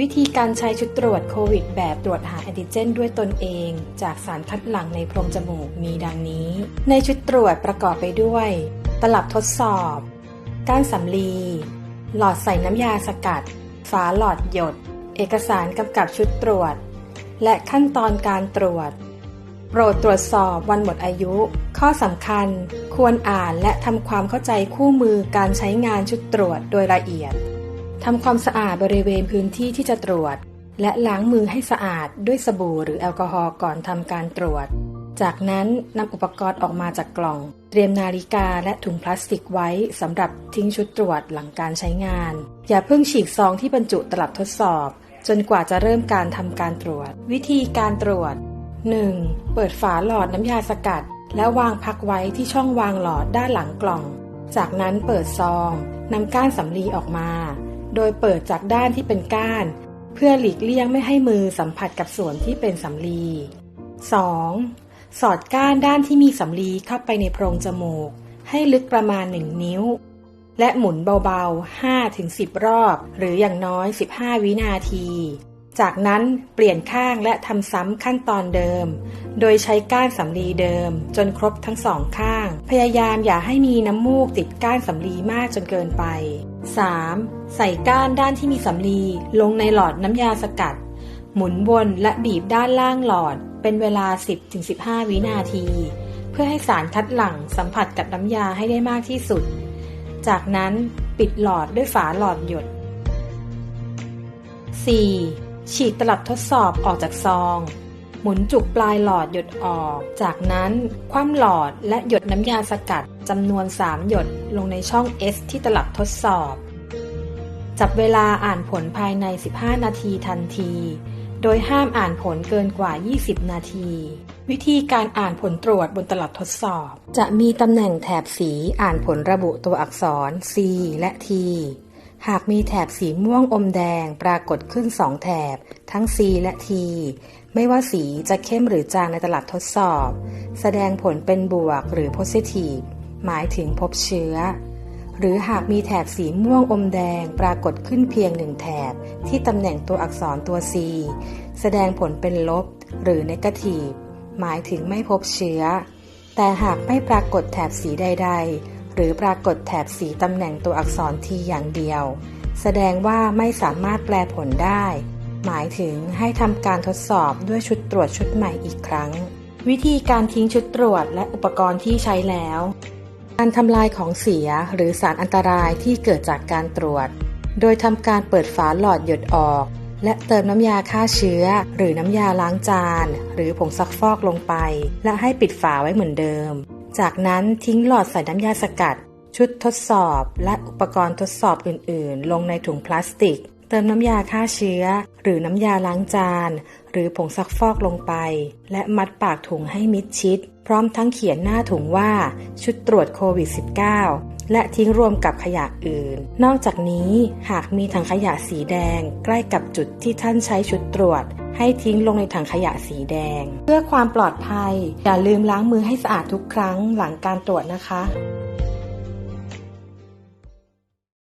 วิธีการใช้ชุดตรวจโควิด แบบตรวจหาแอนติเจน ด้วยตนเอง จากสารคัดหลั่งในโพรงจมูกมีดังนี้ ในชุดตรวจประกอบไปด้วย ตลับทดสอบ ก้านสำลี หลอดใส่น้ำยาสกัด ฝาหลอดหยด เอกสารกำกับชุดตรวจ และขั้นตอนการตรวจ โปรดตรวจสอบวันหมดอายุ ข้อสำคัญ ควรอ่านและทำความเข้าใจคู่มือการใช้งานชุดตรวจโดยละเอียด ทำความสะอาดบริเวณพื้นที่ที่จะตรวจ และล้างมือให้สะอาดด้วยสบู่หรือแอลกอฮอล์ก่อนทำการตรวจ จากนั้นนำอุปกรณ์ออกมาจากกล่อง เตรียมนาฬิกาและถุงพลาสติกไว้สำหรับทิ้งชุดตรวจหลังการใช้งาน อย่าเพิ่งฉีกซองที่บรรจุตลับทดสอบ จนกว่าจะเริ่มการทำการตรวจ วิธีการตรวจ 1. เปิดฝาหลอดน้ำยาสกัด แล้ววางพักไว้ที่ช่องวางหลอดด้านหลังกล่อง จากนั้นเปิดซองนำก้านสำลีออกมา โดยเปิดจากด้านที่เป็นก้าน เพื่อหลีกเลี่ยงไม่ให้มือสัมผัสกับส่วนที่เป็นสำลี 2. สอดก้านด้านที่มีสำลีเข้าไปในโพรงจมูก ให้ลึกประมาณ 1 นิ้ว และหมุนเบาๆ 5-10 รอบ หรืออย่างน้อย 15 วินาที จากนั้นเปลี่ยนข้างและทำซ้ำขั้นตอนเดิม โดยใช้ก้านสำลีเดิม จนครบทั้งสองข้าง พยายามอย่าให้มีน้ำมูกติดก้านสำลีมากจนเกินไป 3. ใส่ก้านด้านที่มีสำลีลงในหลอดน้ำยาสกัด หมุนวนและบีบด้านล่างหลอด เป็นเวลา 10-15 วินาที เพื่อให้สารคัดหลั่งสัมผัสกับน้ำยาให้ได้มากที่สุด จากนั้นปิดหลอดด้วยฝาหลอดหยด 4. ฉีกตลับทดสอบออกจากซอง หมุนจุกปลายหลอดหยดออก จากนั้นคว่ำหลอดและหยดน้ำยาสกัดจำนวน 3 หยดลงในช่อง S ที่ตลับทดสอบ จับเวลาอ่านผลภายใน 15 นาทีทันที โดยห้ามอ่านผลเกินกว่า 20 นาที วิธีการอ่านผลตรวจบนตลับทดสอบ จะมีตำแหน่งแถบสีอ่านผลระบุตัวอักษร C และ T หากมีแถบสีม่วงอมแดงปรากฏขึ้น2แถบ ทั้ง C และ T ไม่ว่าสีจะเข้มหรือจางในตลับทดสอบ แสดงผลเป็นบวกหรือ positive หมายถึงพบเชื้อ หรือหากมีแถบสีม่วงอมแดงปรากฏขึ้นเพียงหนึ่งแถบ ที่ตำแหน่งตัวอักษรตัว C แสดงผลเป็นลบ หรือ negative หมายถึงไม่พบเชื้อ แต่หากไม่ปรากฏแถบสีใด ๆ หรือปรากฏแถบสีตำแหน่งตัวอักษรทีอย่างเดียว แสดงว่าไม่สามารถแปลผลได้ หมายถึงให้ทำการทดสอบด้วยชุดตรวจชุดใหม่อีกครั้ง วิธีการทิ้งชุดตรวจและอุปกรณ์ที่ใช้แล้ว การทำลายของเสียหรือสารอันตรายที่เกิดจากการตรวจ โดยทำการเปิดฝาหลอดหยดออก และเติมน้ำยาฆ่าเชื้อ หรือน้ำยาล้างจาน หรือผงซักฟอกลงไป และให้ปิดฝาไว้เหมือนเดิม จากนั้นทิ้งหลอดใส่น้ำยาสกัด ชุดทดสอบและอุปกรณ์ทดสอบอื่น ๆ ลงในถุงพลาสติก เติมน้ำยาฆ่าเชื้อ หรือน้ำยาล้างจาน หรือผงซักฟอกลงไป และมัดปากถุงให้มิดชิด พร้อมทั้งเขียนหน้าถุงว่าชุดตรวจโควิด -19 และทิ้งรวมกับขยะอื่น นอกจากนี้หากมีถังขยะสีแดง ใกล้กับจุดที่ท่านใช้ชุดตรวจ ให้ทิ้งลงในถังขยะสีแดง เพื่อความปลอดภัย อย่าลืมล้างมือให้สะอาดทุกครั้งหลังการตรวจนะคะ